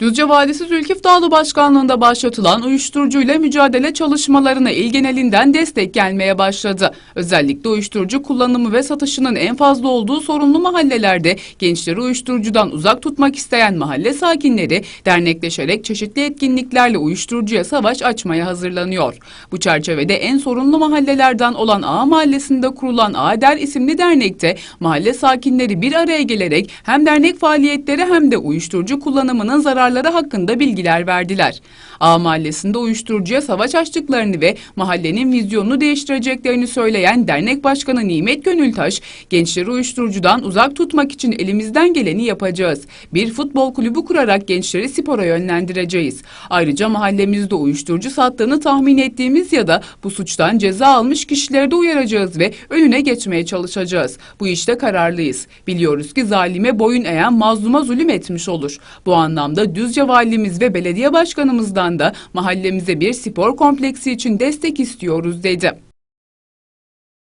Düzce Valisi Zülkif Dağlı Başkanlığında başlatılan uyuşturucuyla mücadele çalışmalarına il genelinden destek gelmeye başladı. Özellikle uyuşturucu kullanımı ve satışının en fazla olduğu sorunlu mahallelerde gençleri uyuşturucudan uzak tutmak isteyen mahalle sakinleri dernekleşerek çeşitli etkinliklerle uyuşturucuya savaş açmaya hazırlanıyor. Bu çerçevede en sorunlu mahallelerden olan Ağa Mahallesi'nde kurulan Ağder isimli dernekte mahalle sakinleri bir araya gelerek hem dernek faaliyetleri hem de uyuşturucu kullanımının zararları hakkında bilgiler verdiler. Ağa Mahallesi'nde uyuşturucuya savaş açtıklarını ve mahallenin vizyonunu değiştireceklerini söyleyen dernek başkanı Nimet Gönültaş, gençleri uyuşturucudan uzak tutmak için elimizden geleni yapacağız. Bir futbol kulübü kurarak gençleri spora yönlendireceğiz. Ayrıca mahallemizde uyuşturucu sattığını tahmin ettiğimiz ya da bu suçtan ceza almış kişileri de uyaracağız ve önüne geçmeye çalışacağız. Bu işte kararlıyız. Biliyoruz ki zalime boyun eğen mazluma zulüm etmiş olur. Bu anlamda Düzce Valimiz ve Belediye Başkanımızdan da mahallemize bir spor kompleksi için destek istiyoruz dedi.